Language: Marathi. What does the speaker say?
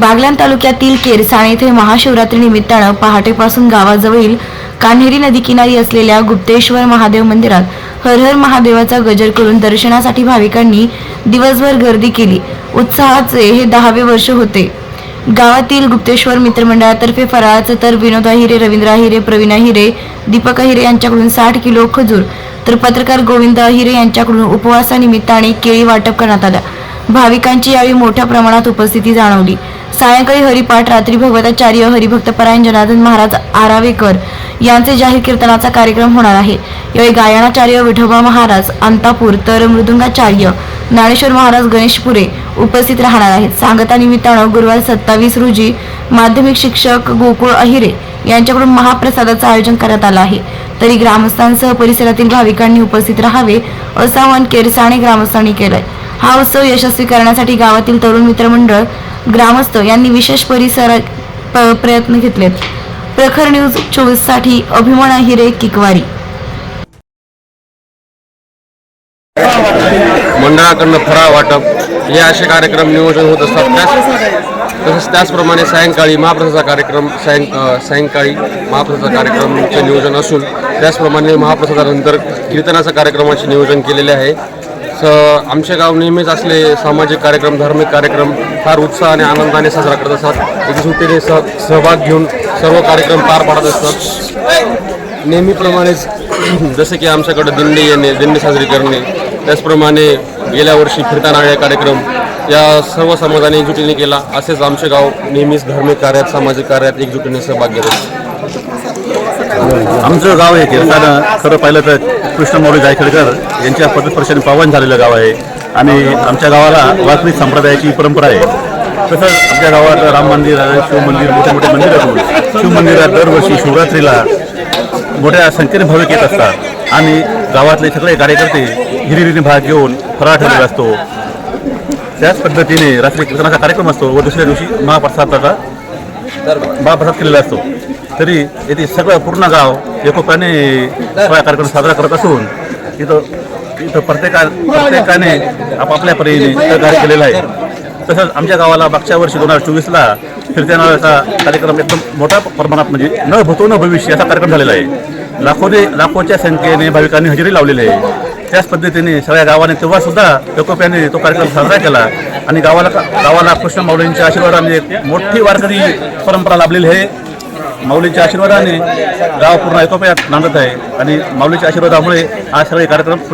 बागलाण तालुक्यातील केरसाण येथे महाशिवरात्री निमित्तानं पहाटेपासून गावाजवळील कान्हेरी नदीकिनारी असलेल्या गुप्तेश्वर महादेव मंदिरात हर हर महादेवाचा गजर करून दर्शनासाठी भाविकांनी दिवसभर गर्दी केली. उत्साहाचे हे दहावे वर्ष होते. गावातील गुप्तेश्वर मित्रमंडळातर्फे फराळाचं तर विनोद हिरे रवींद्र हिरे प्रवीण हिरे दीपक हिरे यांच्याकडून साठ किलो खजूर तर पत्रकार गोविंद हिरे यांच्याकडून उपवासानिमित्ताने केळी वाटप करण्यात आलं. भाविकांची यावेळी मोठ्या प्रमाणात उपस्थिती जाणवली. सायंकाळी हरिपाठ रात्री भगवताचार्य हरिभक्तपरायण जनार्दन महाराज आरावेकर यांचे जाहीर कीर्तनाचा कार्यक्रम होणार आहे. यावेळी गायनाचार्य विठोबा महाराज अंतापूर तर मृदुंगाचार्य ज्ञानेश्वर महाराज गणेशपुरे उपस्थित राहणार आहेत. सांगता निमित्तानं गुरुवार सत्तावीस रोजी माध्यमिक शिक्षक गोकुळ अहिरे यांच्याकडून महाप्रसादाचं आयोजन करण्यात आलं आहे. तरी ग्रामस्थांसह परिसरातील भाविकांनी उपस्थित राहावे असं आवाहन केरसाणे ग्रामस्थांनी केलंय. हा उत्सव यशस्वी करण्यासाठी गावातील तरुण मित्रमंडळ ग्रामस्थ यांनी विशेष परिसरात प्रयत्न घेतलेत प्रखर न्यूज चोवीससाठी अभिमान हिरे किकवारी. मंडळाकडनं फरा वाटप. हे असे कार्यक्रम नियोजन होत असतात. त्याच तसंच त्याचप्रमाणे सायंकाळी महाप्रसादाचा कार्यक्रम सायं सायंकाळी महाप्रसादाचा कार्यक्रमचे नियोजन असून त्याचप्रमाणे महाप्रसादानंतर कीर्तनाचा कार्यक्रमाचे नियोजन केलेले आहे. स आमचे गाव नेहमीच असले सामाजिक कार्यक्रम धार्मिक कार्यक्रम फार उत्साह आणि आनंदाने साजरा करत असतात. एकजुटीने सह सहभाग घेऊन सर्व कार्यक्रम पार पाडत असतात. नेहमीप्रमाणेच जसे की आमच्याकडं दिंडी येणे दिंडी साजरी करणे त्याचप्रमाणे गेल्या वर्षी फिरताना कार्यक्रम या सर्व समाजाने एकजुटीने केला. असेच आमचे गाव नेहमीच धार्मिक कार्यात सामाजिक कार्यात एकजुटीने सहभाग घेत आमचं गाव हे कीर्तन खरं पाहिलं तर कृष्णमौली जायखेडकर यांच्या पदस्पर्शाने पावन झालेलं गाव आहे. आणि आमच्या गावाला वारकरी संप्रदायाची परंपरा आहे. तसंच आमच्या गावात राम मंदिर आहे शिवमंदिर मोठे मोठे मंदिर असून शिवमंदिरात दरवर्षी शिवरात्रीला मोठ्या संख्येने भाविक येत असतात. आणि गावातले सगळे कार्यकर्ते हिरिरीने भाग घेऊन फराळ ठेवलेला असतो त्याच पद्धतीने रात्री कीर्तनाचा कार्यक्रम असतो व दुसऱ्या दिवशी महाप्रसादाचा महाप्रसाद केलेला असतो. तरी येथे सगळं पूर्ण गाव एकोप्याने सोळा कार्यक्रम साजरा करत असून इथं इथं प्रत्येका प्रत्येकाने आपापल्या परीने सहकार्य केलेलं आहे. तसंच आमच्या गावाला मागच्या वर्षी दोन हजार चोवीसला फिरत्यानाचा कार्यक्रम एकदम मोठ्या प्रमाणात म्हणजे न भूतो न भविष्य असा कार्यक्रम झालेला आहे. लाखोने लाखोच्या संख्येने भाविकांनी हजेरी लावलेली आहे. त्याच पद्धतीने सगळ्या गावाने तेव्हा सुद्धा एकोप्याने तो कार्यक्रम साजरा केला आणि गावाला गावाला कृष्ण माऊलींच्या आशीर्वादाने एक मोठी वारकरी परंपरा लाभलेली आहे. माऊलीच्या आशीर्वादाने गाव पूर्ण एकोप्यात नांदत आहे. आणि माऊलीच्या आशीर्वादामुळे हा सगळे कार्यक्रम